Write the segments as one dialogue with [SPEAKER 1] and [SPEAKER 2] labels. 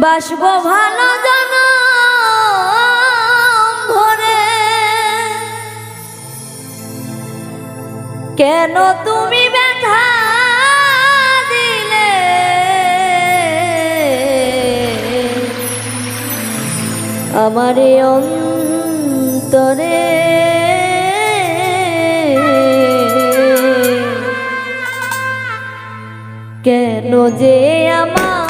[SPEAKER 1] বাসব ভালো জন ভরে কেন তুমি দিলে? আমার অন্তরে। কেন যে আমার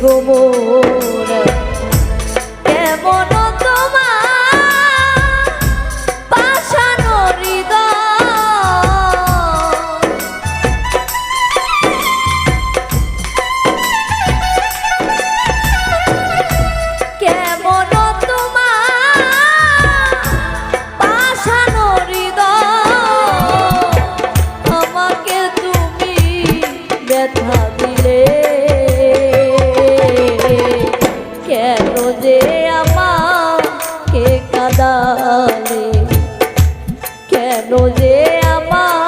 [SPEAKER 1] ভ্রমণ যে আমার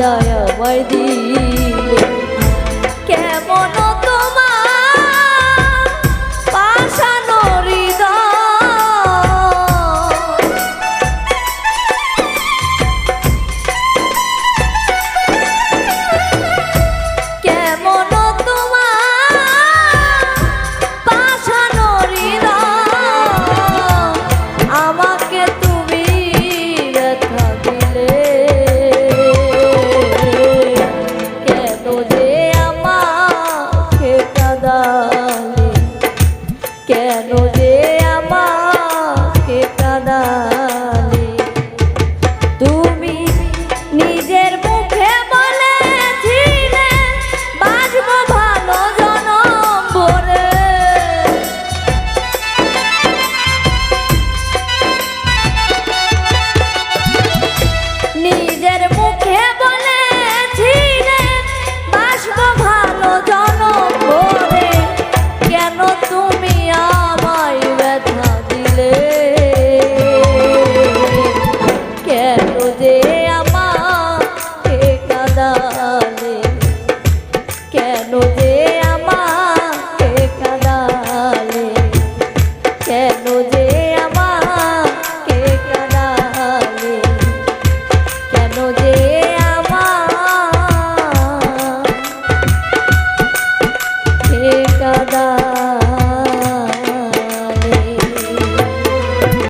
[SPEAKER 1] জয় বর্দী